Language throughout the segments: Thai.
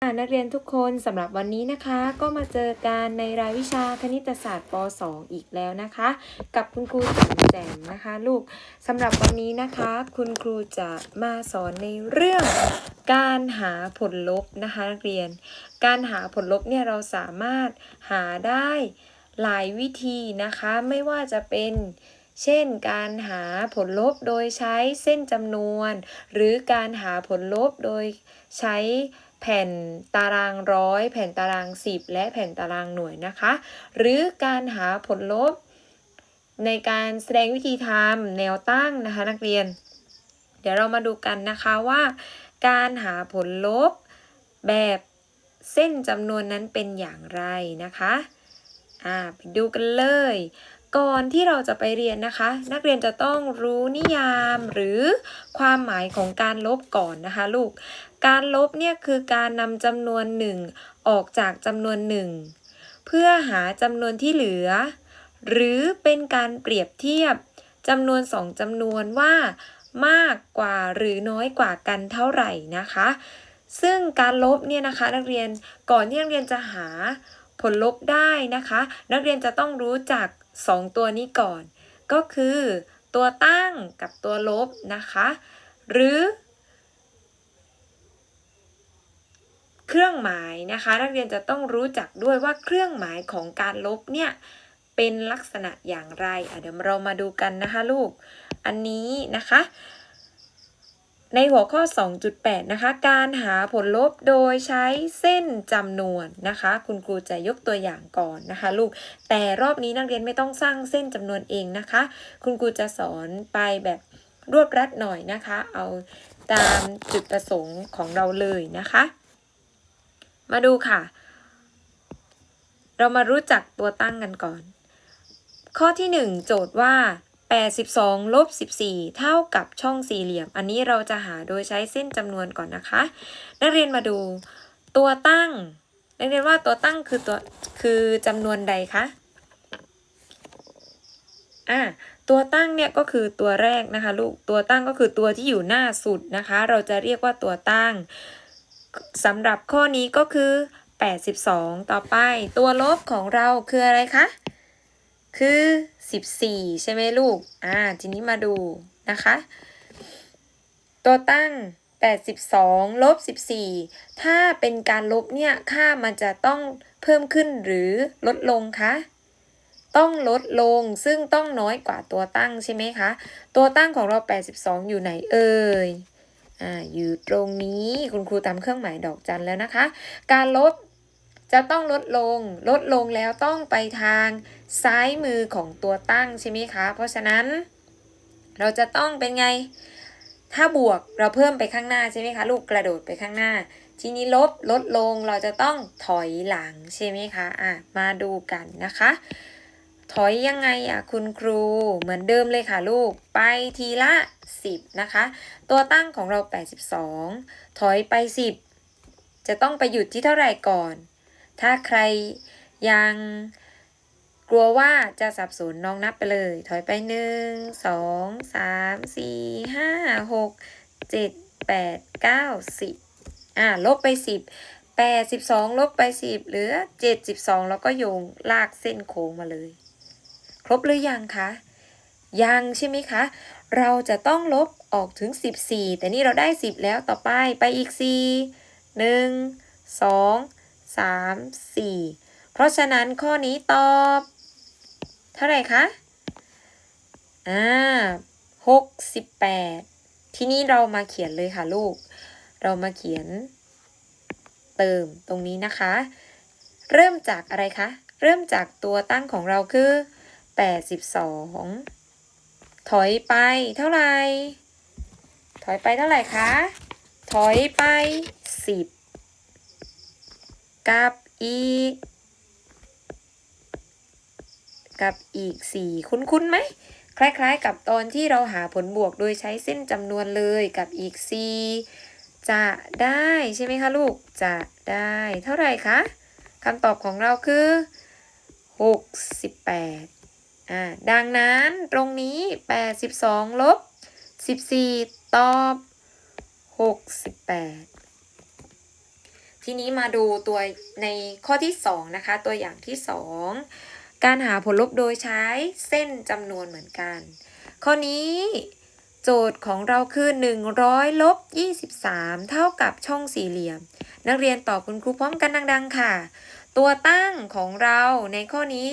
นักเรียนทุกคนสำหรับวันนี้นะคะ ก็มาเจอกันในรายวิชาคณิตศาสตร์ป .2 อีกแล้วนะคะ กับคุณครูแจมแจมนะคะลูกสำหรับวันนี้นะคะ คุณครูจะมาสอนในเรื่องการหาผลลบนะคะนักเรียน การหาผลลบเนี่ยเราสามารถหาได้หลายวิธีนะคะ ไม่ว่าจะเป็นเช่น การหาผลลบโดยใช้เส้นจำนวน หรือการหาผลลบโดยใช้ แผ่นตารางร้อยแผ่นตารางสิบและแผ่นตารางหน่วยนะคะ หรือการหาผลลบ ในการแสดงวิธีทำแนวตั้งนะคะนักเรียน เดี๋ยวเรามาดูกันนะคะว่า การหาผลลบแบบเส้นจำนวนนั้นเป็นอย่างไรนะคะอ่าไปดูกันเลย ก่อนที่เราจะไปเรียนนะคะ นักเรียนจะต้องรู้นิยามหรือความหมายของการลบก่อนนะคะลูก การลบเนี่ยคือการนำจำนวนหนึ่งออกจากจำนวนหนึ่งเพื่อหาจำนวนที่เหลือ หรือเป็นการเปรียบเทียบจำนวนสองจำนวนว่ามากกว่าหรือน้อยกว่ากันเท่าไหร่นะคะ ซึ่งการลบเนี่ยนะคะนักเรียนก่อนที่นักเรียนจะหาผลลบได้นะคะ นักเรียนจะต้องรู้จัก 2 ตัวนี้ก่อน ก็คือ ตัวตั้งกับตัวลบนะคะ หรือ เครื่องหมายนะคะ นักเรียนจะต้องรู้จักด้วยว่าเครื่องหมายของการลบเนี่ยเป็นลักษณะอย่างไรเดี๋ยวเรามาดูกันนะคะลูก อันนี้นะคะ ในหัวข้อ 2.8 นะคะ การหาผลลบโดยใช้เส้นจำนวนนะคะ คุณครูจะยกตัวอย่างก่อนนะคะลูก แต่รอบนี้นักเรียนไม่ต้องสร้างเส้นจำนวนเองนะคะ คุณครูจะสอนไปแบบรวบรัดหน่อยนะคะ เอาตามจุดประสงค์ของเราเลยนะคะ มาดูค่ะ เรามารู้จักตัวตั้งกันก่อน ข้อที่ 1 โจทย์ว่า 82ลบ14 เท่ากับช่องสี่เหลี่ยม อันนี้เราจะหาโดยใช้เส้นจำนวนก่อนนะคะ นักเรียนมาดูตัวตั้ง นักเรียนว่าตัวตั้งคือตัวคือจำนวนใดคะอ่าตัวตั้งเนี่ยก็คือตัวแรกนะคะลูก ตัวตั้งก็คือตัวที่อยู่หน้าสุดนะคะ เราจะเรียกว่าตัวตั้ง สำหรับข้อนี้ก็คือ 82 ต่อไป ตัวลบของเราคืออะไรคะ คือ 14 ใช่ไหมลูก อ่า ทีนี้มาดูนะคะ ตัวตั้ง 82 ลบ 14 ถ้าเป็นการลบเนี่ย ค่ามันจะต้องเพิ่มขึ้นหรือลดลงคะต้องลดลงซึ่งต้องน้อยกว่าตัวตั้งใช่ไหมคะ ตัวตั้งของเรา 82 อยู่ไหนเอ่ย อ่าอยู่ตรงนี้คุณครูตามเครื่องหมายดอกจันแล้วนะคะ การลดจะต้องลดลง ลดลงแล้วต้องไปทางซ้ายมือของตัวตั้งใช่ไหมคะ เพราะฉะนั้น เราจะต้องเป็นไง ถ้าบวกเราเพิ่มไปข้างหน้าใช่ไหมคะ ลูกกระโดดไปข้างหน้า ทีนี้ลบลดลงเราจะต้องถอยหลังใช่ไหมคะ อะ มาดูกันนะคะ ถอยยังไงอะคุณครูเหมือนเดิมเลยค่ะลูก ไปทีละ 10 นะคะ ตัวตั้งของเรา 82 ถอยไป 10 จะต้องไปหยุดที่เท่าไหร่ก่อน ถ้าใครยังกลัวว่าจะสับสนน้องนับไปเลย ถอยไปหนึ่งสองสามสี่ห้าหกเจ็ดแปดเก้าสิบอ่าลบไปสิบแปดสิบสองลบไปสิบเหลือเจ็ดสิบสองแล้วก็โยงลากเส้นโค้งมาเลย ครบหรือยังคะ ยังใช่ไหมคะ เราจะต้องลบออกถึง 14 แต่นี่เราได้ 10 แล้วต่อไปไปอีก 4 1 2 3 4 เพราะฉะนั้นข้อนี้ตอบ เท่าไหร่คะ อ่าหกสิบแปดที่นี้เรามาเขียนเลยค่ะลูก เรามาเขียน เติมตรงนี้นะคะ เริ่มจากอะไรคะ เริ่มจากตัวตั้งของเราคือ 82ถอยไปเท่าไหร่ ถอยไปเท่าไหร่คะ ถอยไป10กับอีก กับอีก4คุ้นๆไหม คล้ายๆ กับตอนที่เราหาผลบวกโดยใช้เส้นจำนวนเลยกับอีก4จะได้ใช่ไหมคะลูก จะได้เท่าไหร่คะคำตอบของเราคือ 68 อ่าดังนั้นตรงนี้ 82ลบ14 ตอบ 68ทีทีนี้มาดูตัวในข้อที่ 2 นะคะ ตัวอย่างที่ 2 การหาผลลบโดยใช้เส้นจำนวนเหมือนกัน ข้อนี้โจทย์ของเราคือ 100ลบ23 เท่ากับช่องสี่เหลี่ยม นักเรียนตอบคุณครูพร้อมกันดัง ๆ ค่ะ ตัวตั้งของเราในข้อนี้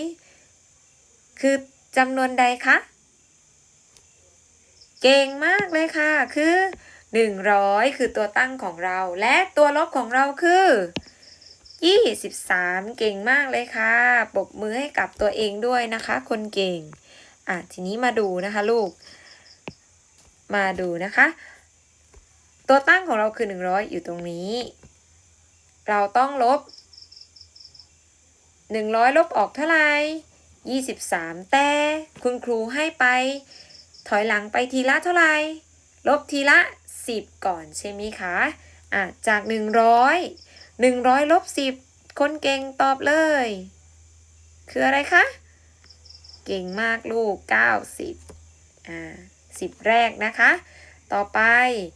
คือจำนวนใดคะ เก่งมากเลยค่ะ คือ 100 คือตัวตั้งของเรา และตัวลบของเราคือ 23 เก่งมากเลยค่ะ ปบมือให้กับตัวเองด้วยนะคะ คนเก่ง อะ ทีนี้มาดูนะคะลูก มาดูนะคะ ตัวตั้งของเราคือ 100 อยู่ตรงนี้ เราต้องลบ 100 ลบออกเท่าไหร่ 23 แต่คุณครูให้ไป ถอยหลังไปทีละเท่าไหร่ ลบทีละ 10 ก่อนใช่ไหมคะอะจาก 100 100ลบ10 คนเก่งตอบเลย คืออะไรคะ เก่งมากลูก 90อ่า10 แรกนะคะ ต่อไป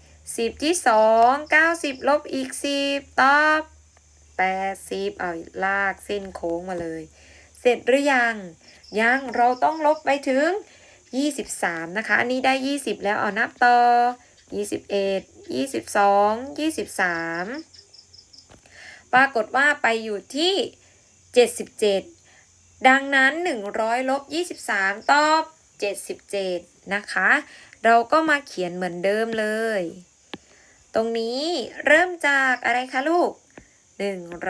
10 ที่ 2 90 ลบอีก 10 ตอบ 80 เอาลากเส้นโค้งมาเลย เสร็จหรือยัง ยังเราต้องลบไปถึง 23 นะคะ อันนี้ได้ 20 แล้วเอานับต่อ 21 22 23 ปรากฏว่าไปอยู่ที่ 77 ดังนั้น 100ลบ23 ตอบ 77 นะคะ เราก็มาเขียนเหมือนเดิมเลย ตรงนี้เริ่มจากอะไรคะลูก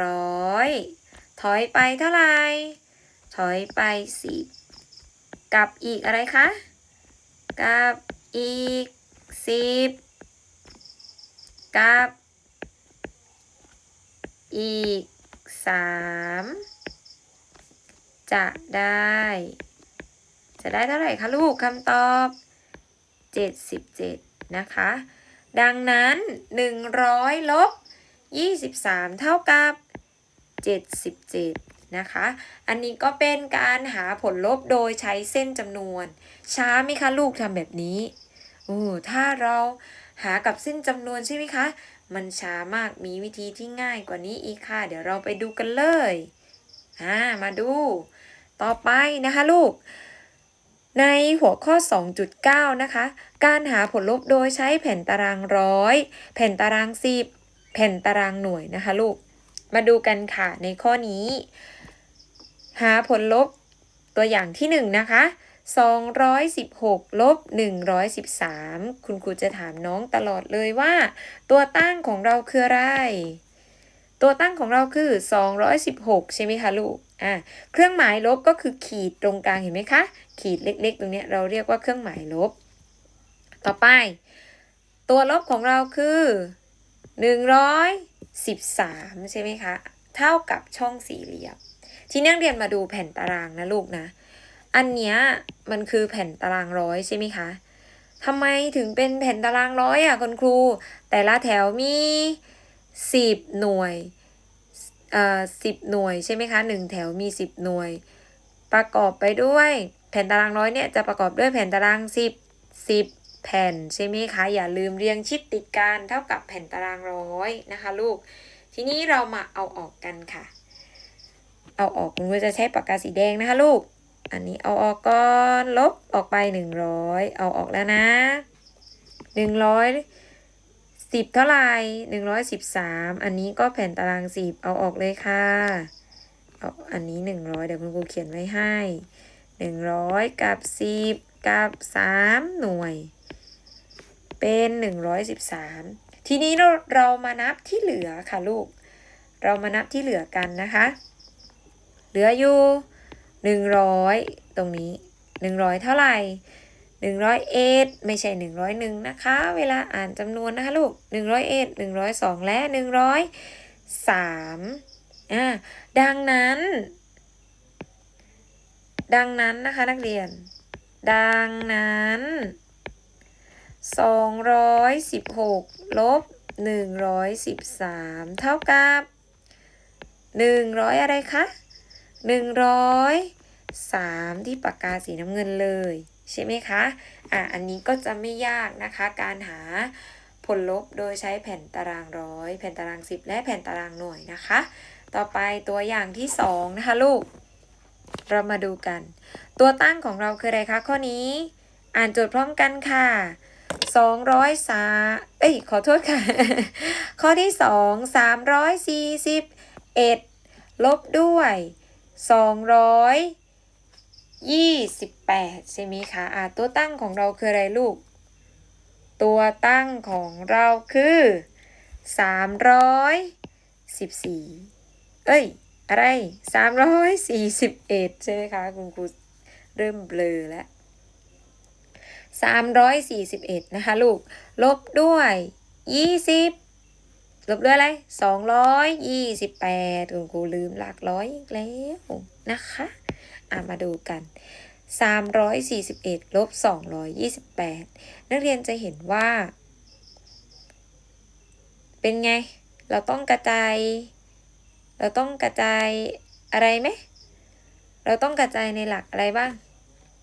100 ถอยไปเท่าไหร่ อยไป10กับอีกอะไรคะกับอีก10กับอีก3จะได้ จะได้เท่าไหร่คะลูกคำตอบ77นะคะ ดังนั้น100ลบ23เท่ากับ77 นะคะ อันนี้ก็เป็นการหาผลลบโดยใช้เส้นจำนวน ช้าไหมคะลูกทำแบบนี้โอ้ถ้าเราหากับเส้นจำนวนใช่ไหมคะ มันช้ามากมีวิธีที่ง่ายกว่านี้อีกค่ะ เดี๋ยวเราไปดูกันเลยอ่ามาดู ต่อไปนะคะลูก ในหัวข้อ 2.9 นะคะ การหาผลลบโดยใช้แผ่นตารางร้อยแผ่นตารางสิบแผ่นตารางหน่วยนะคะลูก มาดูกันค่ะในข้อนี้ หาผลลบตัวอย่างที่ 1 นะคะ 216 ลบ 113 คุณครูจะถามน้องตลอดเลยว่า ตัวตั้งของเราคืออะไร ตัวตั้งของเราคือ 216 ใช่ไหมคะลูกอะเครื่องหมายลบก็คือขีดตรงกลางเห็นไหมคะ ขีดเล็กๆ ตรงนี้เราเรียกว่าเครื่องหมายลบ ต่อไป ตัวลบของเราคือ 113 ใช่ไหมคะ เท่ากับช่องสี่เหลี่ยม ที่นักเรียนมาดูแผ่นตารางนะลูกนะ อันเนี้ยมันคือแผ่นตารางร้อยใช่ไหมคะทำไมถึงเป็นแผ่นตารางร้อยอะคุณครู แต่ละแถวมีสิบหน่วยเอ่อสิบหน่วยใช่ไหมคะหนึ่งแถวมีสิบหน่วย ประกอบไปด้วยแผ่นตารางร้อยเนี่ยจะประกอบด้วยแผ่นตารางสิบสิบแผ่นใช่ไหมคะอย่าลืมเรียงชิดติดกันเท่ากับแผ่นตารางร้อยนะคะลูก ทีนี้เรามาเอาออกกันค่ะ เอาออกคุณครูจะใช้ปากกาสีแดงนะคะลูก อันนี้เอาออกก่อนลบออกไปหนึ่งร้อยเอาออกแล้วนะหนึ่งร้อยสิบเท่าไหร่หนึ่งร้อยสิบสามอันนี้ก็แผ่นตารางสิบเอาออกเลยค่ะเอาอันนี้หนึ่งร้อยเดี๋ยวคุณครูเขียนไว้ให้หนึ่งร้อยกับสิบกับสามหน่วย เป็นหนึ่งร้อยสิบสามทีนี้เราเรามานับที่เหลือค่ะลูก เรามานับที่เหลือกันนะคะ เหลืออยู่หนึ่งร้อยตรงนี้หนึ่งร้อยเท่าไหร่หนึ่งร้อยเอ็ดไม่ใช่หนึ่งร้อยหนึ่งนะคะ เวลาอ่านจำนวนนะคะลูกหนึ่งร้อยเอ็ดหนึ่งร้อยสองและหนึ่งร้อยสามอ่าดังนั้น ดังนั้นนะคะนักเรียน ดังนั้นสองร้อยสิบหกลบหนึ่งร้อยสิบสามเท่ากับหนึ่งร้อยอะไรคะ หนึ่งร้อยสามที่ปากกาสีน้ำเงินเลย ใช่ไหมคะ อะ อันนี้ก็จะไม่ยากนะคะ การหาผลลบโดยใช้แผ่นตารางร้อยแผ่นตารางสิบและแผ่นตารางหน่วยนะคะ ต่อไปตัวอย่างที่สองนะคะลูก เรามาดูกัน ตัวตั้งของเราคืออะไรคะข้อนี้ อ่านโจทย์พร้อมกันค่ะสองร้อยสาเอ้ย ขอโทษค่ะ ข้อที่สองสามร้อยสี่สิบเอ็ดลบด้วย สองร้อยยี่สิบแปดใช่ไหมคะอ่าตัวตั้งของเราคืออะไรลูก ตัวตั้งของเราคือสามร้อยสิบสี่เอ้ย อะไรสามร้อยสี่สิบเอ็ดใช่ไหมคะ คุณครูเริ่มเบลอแล้วสามร้อยสี่สิบเอ็ดนะคะลูก ลบด้วยยี่สิบ ลบด้วยอะไรสองร้อยยี่สิบแปดคุณครูลืมหลักร้อยอีกแล้วนะคะอะมาดูกัน341ลบ228นักเรียนจะเห็นว่า เป็นไง เราต้องกระจาย เราต้องกระจายอะไรไหม เราต้องกระจายในหลักอะไรบ้าง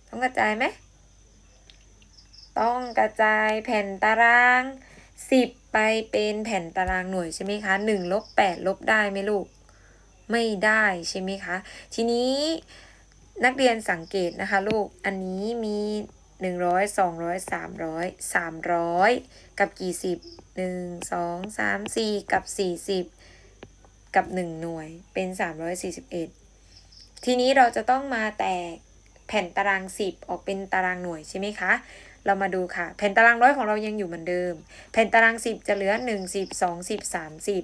ต้องกระจายไหมต้องกระจายแผ่นตาราง 10 ไปเป็นแผ่นตารางหน่วยใช่ไหมคะ1ลบ8ลบได้ไหมลูก ไม่ได้ใช่ไหมคะ ทีนี้นักเรียนสังเกตนะคะลูก อันนี้มี 100 200 300 300 กับกี่สิบ1 2 3 4 กับ 40 กับ 1 หน่วยเป็น 341 ทีนี้เราจะต้องมาแตกแผ่นตาราง 10 ออกเป็นตารางหน่วยใช่ไหมคะ เรามาดูค่ะ แผ่นตารางร้อยของเรายังอยู่เหมือนเดิม แผ่นตาราง 10 จะเหลือ 1 10 2 10 30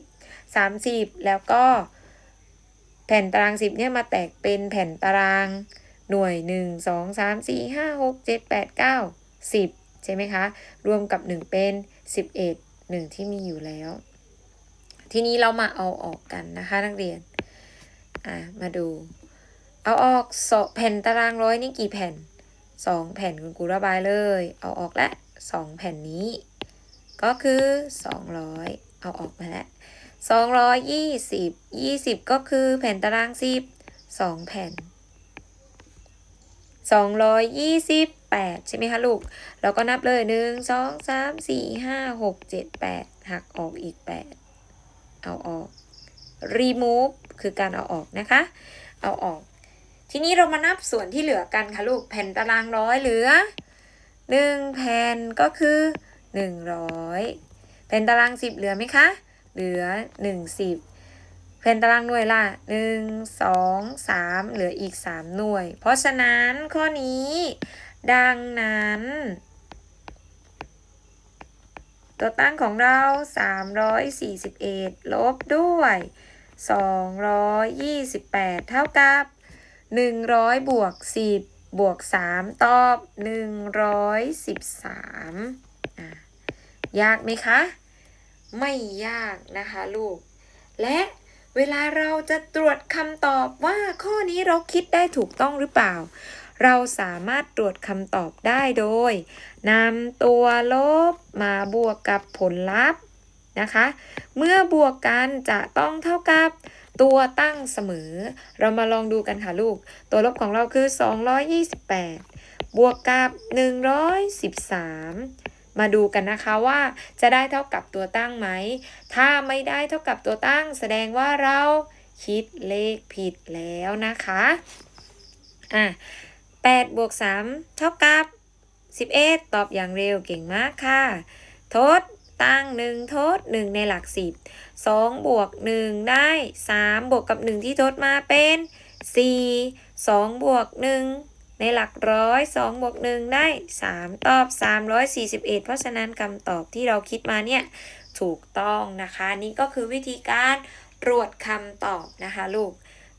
30 แล้วก็ แผ่นตาราง 10 เนี่ยมาแตกเป็นแผ่นตารางหน่วย 1 2 3 4 5 6 7 8 9 10 ใช่ไหมคะ รวมกับ 1 เป็น 11 1 ที่มีอยู่แล้ว ทีนี้เรามาเอาออกกันนะคะนักเรียน อะ มาดู เอาออกสแผ่นตารางร้อยนี่กี่แผ่น 2แผ่นคุณครูระบายเลย เอาออกและ2แผ่นนี้ ก็คือ200เอาออกมาแล้วสองร้อยยี่สิบยี่สิบก็คือแผ่นตารางสิบสองแผ่นสองร้อยยี่สิบแปดใช่ไหมคะลูก เราก็นับเลยหนึ่งสองสามสี่ห้าหกเจ็ดแปดหักออกอีกแปดเอาออก remove คือการเอาออกนะคะ เอาออก ทีนี้เรามานับส่วนที่เหลือกันค่ะลูกแผ่นตารางร้อยเหลือหนึ่งแผ่นก็คือหนึ่งร้อยแผ่นตารางสิบเหลือไหมคะ เหลือหนึ่งสิบแผ่นตารางหน่วยล่ะหนึ่งสองสามเหลืออีกสามหน่วย เพราะฉะนั้นข้อนี้ ดังนั้น ตัวตั้งของเรา 341 ลบด้วย 228 เท่ากับ 100 บวก 10 บวก 3 ตอบ 113อยากไหมคะ ไม่ยากนะคะลูก และเวลาเราจะตรวจคำตอบว่าข้อนี้เราคิดได้ถูกต้องหรือเปล่า เราสามารถตรวจคำตอบได้โดยนำตัวลบมาบวกกับผลลัพธ์นะคะ เมื่อบวกกันจะต้องเท่ากับ ตัวตั้งเสมอ เรามาลองดูกันค่ะลูก ตัวลบของเราคือ 228 บวกกับ 113 มาดูกันนะคะว่าจะได้เท่ากับตัวตั้งไหม ถ้าไม่ได้เท่ากับตัวตั้ง แสดงว่าเราคิดเลขผิดแล้วนะคะ อะ8บวก3เท่ากับ 11 ตอบอย่างเร็วเก่งมากค่ะ ทด ตั้ง 1 ทด 1 ในหลัก 10 2 บวก 1 ได้ 3 บวกกับ 1 ที่ทดมาเป็น 4 2 บวก 1 ในหลักร้อย2บวก 1 ได้ 3 ตอบ 341 เพราะฉะนั้นคำตอบที่เราคิดมาเนี่ย ถูกต้องนะคะ นี่ก็คือวิธีการตรวจคำตอบนะคะลูก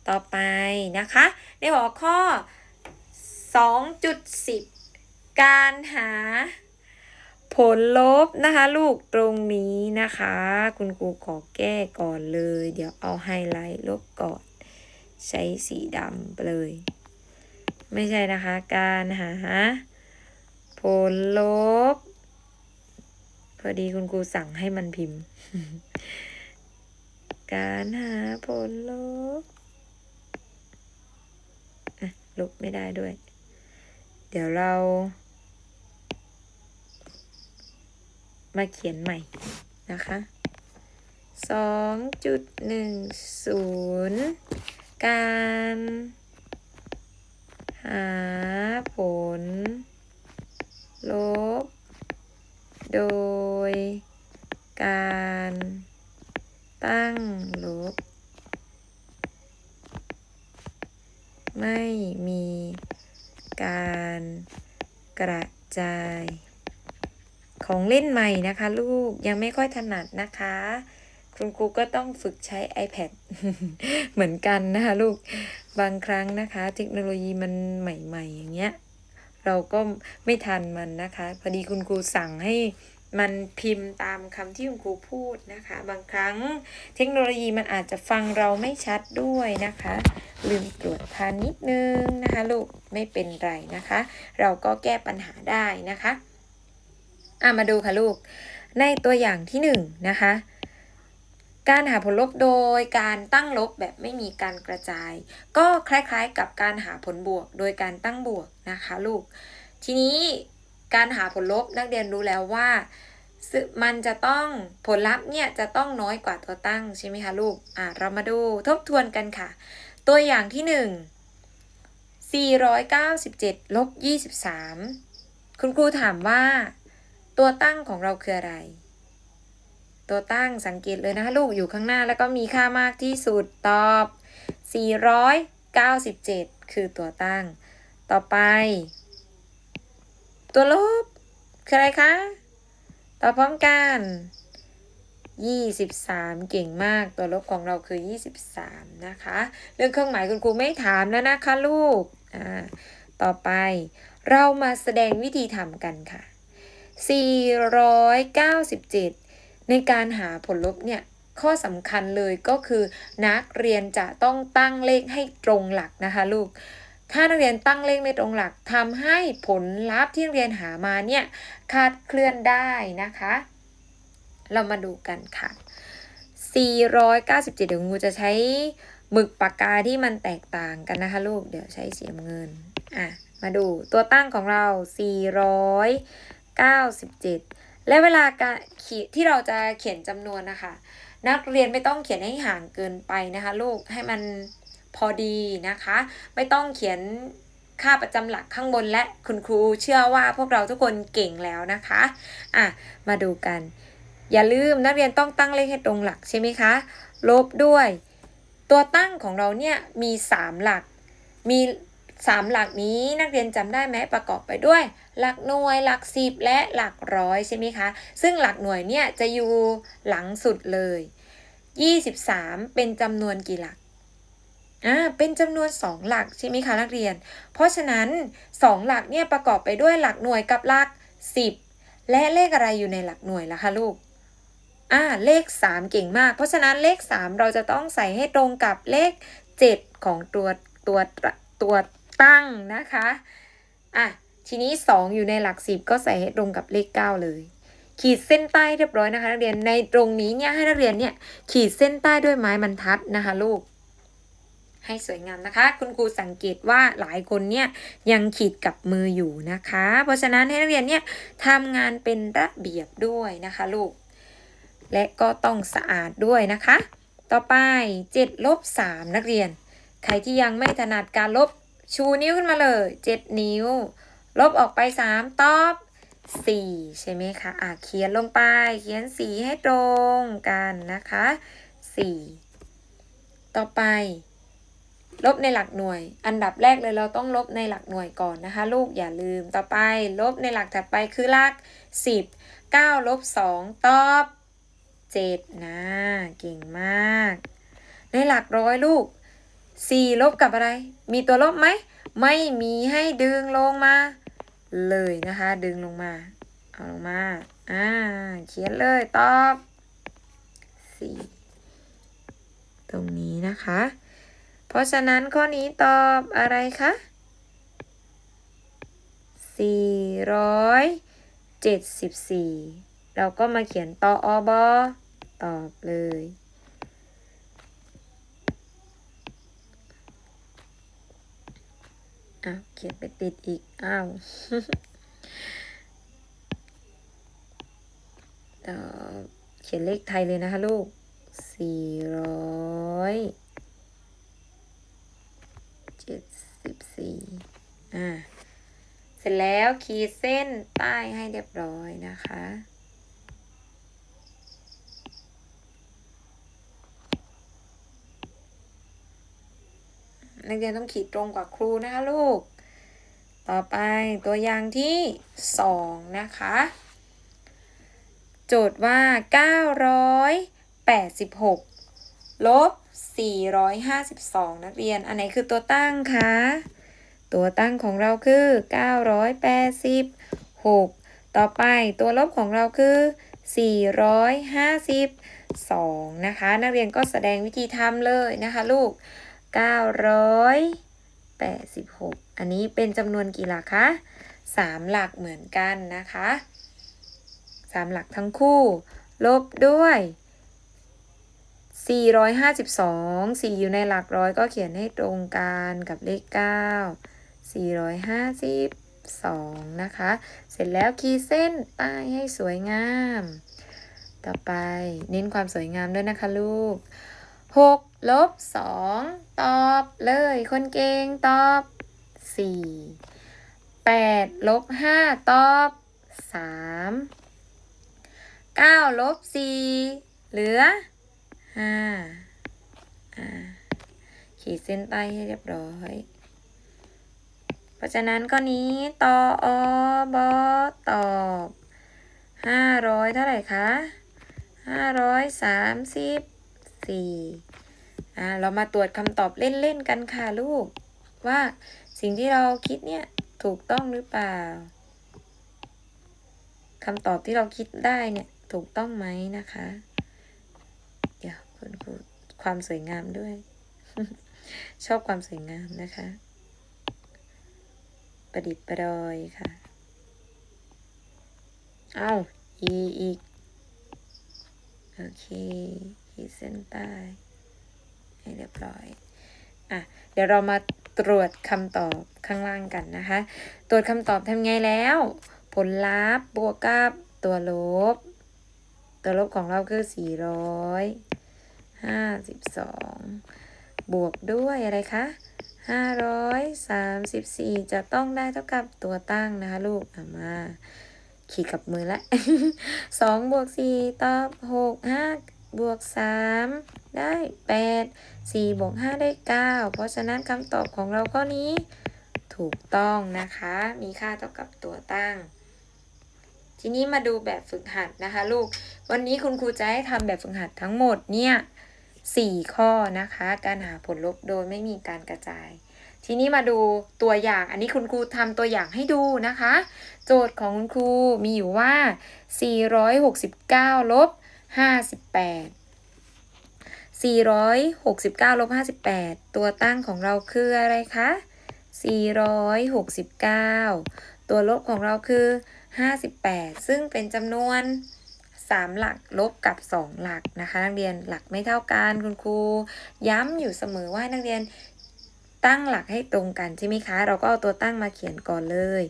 ต่อไปนะคะ ในหัวข้อ 2.10 การหา ผลลบนะคะลูกตรงนี้นะคะ คุณครูขอแก้ก่อนเลย เดี๋ยวเอาไฮไลท์ลบก่อน ใช้สีดำไปเลย ไม่ใช่นะคะการหาผลลบ พอดีคุณครูสั่งให้มันพิมพ์ การหาผลลบลบไม่ได้ด้วย เดี๋ยวเรา มาเขียนใหม่นะคะสองจุดหนึ่งศูนย์การหาผล ลบ โดย การตั้งลบ ไม่มีการกระจาย ของเล่นใหม่นะคะ ลูกยังไม่ค่อยถนัดนะคะ คุณครูก็ต้องฝึกใช้ iPad เหมือนกันนะคะ ลูกบางครั้งนะคะ เทคโนโลยีมันใหม่ ๆ อย่างเงี้ย เราก็ไม่ทันมันนะคะ พอดีคุณครูสั่งให้มันพิมพ์ตามคำที่คุณครูพูดนะคะ บางครั้งเทคโนโลยีมันอาจจะฟังเราไม่ชัดด้วยนะคะ ลืมตรวจทานนิดนึงนะคะ ลูกไม่เป็นไรนะคะ เราก็แก้ปัญหาได้นะคะ อะมาดูค่ะลูก ในตัวอย่างที่หนึ่งนะคะ การหาผลลบโดยการตั้งลบแบบไม่มีการกระจาย ก็คล้ายๆกับการหาผลบวก โดยการตั้งบวกนะคะลูก ทีนี้การหาผลลบนักเรียนรู้แล้วว่ามันจะต้องผลลัพธ์เนี่ยจะต้องน้อยกว่าตัวตั้งใช่ไหมคะลูก อะเรามาดูทบทวนกันค่ะ ตัวอย่างที่ 1 497ลบ23 คุณครูถามว่า ตัวตั้งของเราคืออะไร ตัวตั้งสังเกตเลยนะคะลูกอยู่ข้างหน้าแล้วก็มีค่ามากที่สุดตอบ 497 คือตัวตั้ง ต่อไป ตัวลบคืออะไรคะต่อพร้อมกัน 23 เก่งมาก ตัวลบของเราคือ 23 นะคะ เรื่องเครื่องหมายคุณครูไม่ถามแล้วนะคะลูก อ่า ต่อไป เรามาแสดงวิธีทำกันค่ะ 497 ในการหาผลลบเนี่ยข้อสำคัญเลยก็คือนักเรียนจะต้องตั้งเลขให้ตรงหลักนะคะลูก ถ้านักเรียนตั้งเลขไม่ตรงหลักทำให้ผลลัพธ์ที่นักเรียนหามาเนี่ยคาดเคลื่อนได้นะคะ เรามาดูกันค่ะ 497 เดี๋ยวงูจะใช้หมึกปากกาที่มันแตกต่างกันนะคะลูก เดี๋ยวใช้สีเงิน อะ มาดูตัวตั้งของเรา 97 และเวลาการเขียนที่เราจะเขียนจำนวนนะคะ นักเรียนไม่ต้องเขียนให้ห่างเกินไปนะคะลูกให้มันพอดีนะคะ ไม่ต้องเขียนค่าประจำหลักข้างบนและคุณครูเชื่อว่าพวกเราทุกคนเก่งแล้วนะคะอะมาดูกัน อย่าลืมนักเรียนต้องตั้งเลขให้ตรงหลักใช่ไหมคะ ลบด้วย ตัวตั้งของเราเนี่ยมี 3 หลัก มี 3 หลักนี้นักเรียนจำได้ไหมประกอบไปด้วย หลักหน่วย หลักสิบและหลักร้อยใช่ไหมคะ ซึ่งหลักหน่วยเนี่ยจะอยู่หลังสุดเลย 23 เป็นจำนวนกี่หลักอ่าเป็นจำนวน 2 หลักใช่ไหมคะนักเรียน เพราะฉะนั้น 2 หลักเนี่ยประกอบไปด้วยหลักหน่วยกับหลัก 10 และเลขอะไรอยู่ในหลักหน่วยล่ะคะลูกอ่าเลข 3 เก่งมาก เพราะฉะนั้นเลข 3 เราจะต้องใส่ให้ตรงกับเลข 7 ของตัวตัวตัว ตั้งนะคะอะทีนี้ 2 อยู่ในหลัก 10 ก็ใส่ให้ตรงกับเลข 9 เลย ขีดเส้นใต้เรียบร้อยนะคะนักเรียนในตรงนี้เนี่ยให้นักเรียนเนี่ยขีดเส้นใต้ด้วยไม้บรรทัดนะคะลูก ให้สวยงามนะคะ คุณครูสังเกตว่าหลายคนเนี่ยยังขีดกับมืออยู่นะคะ เพราะฉะนั้นให้นักเรียนเนี่ยทำงานเป็นระเบียบด้วยนะคะลูก และก็ต้องสะอาดด้วยนะคะ ต่อไป7ลบ3นักเรียน ใครที่ยังไม่ถนัดการลบ ชูนิ้วขึ้นมาเลย7นิ้ว ลบออกไป3ตอบ4ใช่ไหมคะอะเขียนลงไป เขียนสีให้ตรงกันนะคะ4ต่อไป ลบในหลักหน่วย อันดับแรกเลยเราต้องลบในหลักหน่วยก่อนนะคะ ลูกอย่าลืมต่อไป ลบในหลักถัดไปคือหลัก10 9ลบ2ตอบ7นะ เก่งมาก ในหลักร้อยลูก 4 ลบกับอะไร มีตัวลบไหม ไม่มีให้ดึงลงมา เลยนะคะ ดึงลงมา เอาลงมา อ่า เขียนเลยตอบ 4 ตรงนี้นะคะ เพราะฉะนั้นข้อนี้ตอบอะไรคะ474 เราก็มาเขียนตออบอตอบเลย อ้าวเขียนไปติดอีก อ้าวอ่อเขียนเลขไทยเลยนะคะลูกสี่ร้อยเจ็ดสิบสี่อ่า เสร็จแล้วขีดเส้นใต้ให้เรียบร้อยนะคะ นักเรียนต้องขีดตรงกว่าครูนะคะลูก ต่อไปตัวอย่างที่สองนะคะ โจทย์ว่า 986 ลบ 452 นักเรียน อันไหนคือตัวตั้งคะ ตัวตั้งของเราคือ 986 ต่อไปตัวลบของเราคือ 452นะคะ นักเรียนก็แสดงวิธีทำเลยนะคะลูก 986 อันนี้เป็นจำนวนกี่หลักคะ3 หลักเหมือนกันนะคะ 3 หลักทั้งคู่ ลบด้วย 452 4 อยู่ในหลักร้อยก็เขียนให้ตรงกันกับเลข 9 452 นะคะ เสร็จแล้วขีดเส้นใต้ให้สวยงาม ต่อไปเน้นความสวยงามด้วยนะคะลูก 6 ลบ2ตอบเลยคนเก่งตอบ4 8ลบ5ตอบ3 9ลบ4เหลือห้าขีดเส้นใต้ให้เรียบร้อย เพราะฉะนั้นข้อนี้ตออบอตอบห้าร้อยเท่าไหร่คะห้าร้อยสามสิบสี่ อ่าเรามาตรวจคำตอบเล่นๆกันค่ะลูก ว่าสิ่งที่เราคิดเนี่ยถูกต้องหรือเปล่าคำตอบที่เราคิดได้เนี่ยถูกต้องไหมนะคะ เดี๋ยวคุณครูความสวยงามด้วย ชอบความสวยงามนะคะ ประดิษฐ์ประดอยค่ะ เอาอีอีก โอเคขีดเส้นใต้ ให้เรียบร้อยอะเดี๋ยวเรามาตรวจคำตอบข้างล่างกันนะคะ ตรวจคำตอบทำไงแล้ว ผลลัพธ์บวกกับตัวลบ ตัวลบของเราคือ400ห้าสิบวกด้วยอะไรคะห้าร้อยสามสิบสี่จะต้องได้เท่ากับตัวตั้งนะคะลูกเอามา ขีดกับมือละสองบวกสี่ตอบหกห้า บวกสามได้แปดสี่บวกห้าได้เก้าเพราะฉะนั้นคำตอบของเราข้อนี้ ถูกต้องนะคะ มีค่าเท่ากับตัวตั้ง ทีนี้มาดูแบบฝึกหัดนะคะลูก วันนี้คุณครูจะให้ทำแบบฝึกหัดทั้งหมดเนี่ยสี่ข้อนะคะ การหาผลลบโดยไม่มีการกระจายทีนี้มาดูตัวอย่าง อันนี้คุณครูทำตัวอย่างให้ดูนะคะ โจทย์ของคุณครูมีอยู่ว่า 469 ลบ 58 469ลบ58ตัวตั้งของเราคืออะไรคะ469ตัวลบของเราคือ58ซึ่งเป็นจำนวน3หลักลบกับ2หลักนะคะ นักเรียนหลักไม่เท่ากันคุณครู ย้ำอยู่เสมอว่าให้นักเรียนตั้งหลักให้ตรงกันใช่ไหมคะ เราก็เอาตัวตั้งมาเขียนก่อนเลย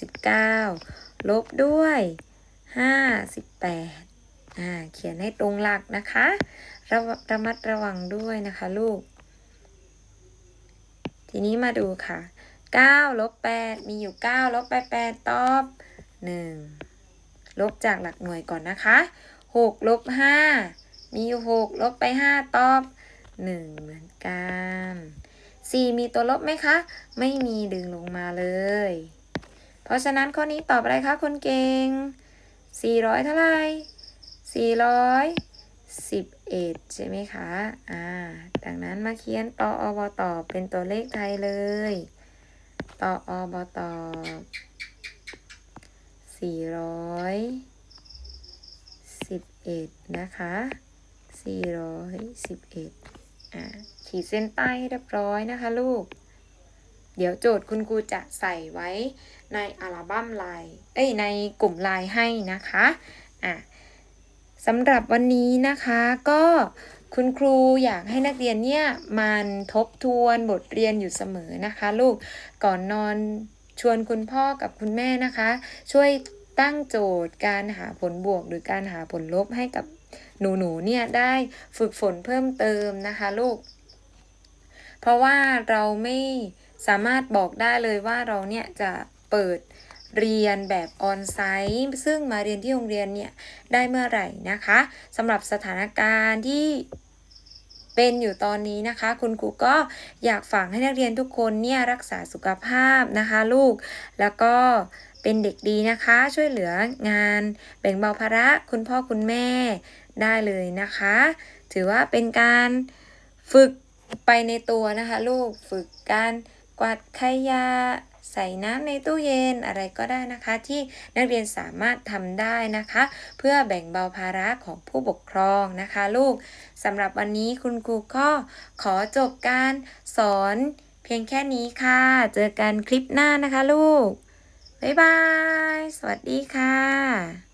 469 ลบด้วย 58 อ่าเขียนให้ตรงหลักนะคะระระมัดระวังด้วยนะคะลูก ทีนี้มาดูค่ะ9ลบ8มีอยู่9ลบไป8ตอบ1ลบจากหลักหน่วยก่อนนะคะ6ลบ5มีอยู่6ลบไป5ตอบ1เหมือนกัน4มีตัวลบไหมคะ ไม่มีดึงลงมาเลย เพราะฉะนั้นข้อนี้ตอบอะไรคะคนเก่ง400เท่าไหร่ 411 ใช่ไหมคะ อ่า ดังนั้นมาเขียนตออบตอเป็นตัวเลขไทยเลยตออบตอบ411 นะคะ 411 อ่า ขีดเส้นใต้ให้เรียบร้อยนะคะลูก เดี๋ยวโจทย์คุณครูจะใส่ไว้ในอัลบั้มไลน์เอ้ย ในกลุ่มไลน์ให้นะคะ อะ สำหรับวันนี้นะคะก็คุณครูอยากให้นักเรียนเนี่ยมันทบทวนบทเรียนอยู่เสมอนะคะ ลูกก่อนนอนชวนคุณพ่อกับคุณแม่นะคะ ช่วยตั้งโจทย์การหาผลบวกหรือการหาผลลบให้กับหนูๆเนี่ยได้ฝึกฝนเพิ่มเติมนะคะลูก เพราะว่าเราไม่สามารถบอกได้เลยว่าเราเนี่ยจะเปิด เรียนแบบออนไซต์ซึ่งมาเรียนที่โรงเรียนเนี่ยได้เมื่อไหร่นะคะสำหรับสถานการณ์ที่เป็นอยู่ตอนนี้นะคะ คุณครูก็อยากฝากให้นักเรียนทุกคนเนี่ยรักษาสุขภาพนะคะลูก แล้วก็เป็นเด็กดีนะคะ ช่วยเหลืองานแบ่งเบาภาระคุณพ่อคุณแม่ได้เลยนะคะ ถือว่าเป็นการฝึกไปในตัวนะคะ ลูกฝึกการกวาดขยะ ใส่น้ำในตู้เย็นอะไรก็ได้นะคะ ที่นักเรียนสามารถทำได้นะคะ เพื่อแบ่งเบาภาระของผู้ปกครองนะคะ ลูกสำหรับวันนี้คุณครูก็ขอจบการสอนเพียงแค่นี้ค่ะ เจอกันคลิปหน้านะคะลูก บ๊ายบาย สวัสดีค่ะ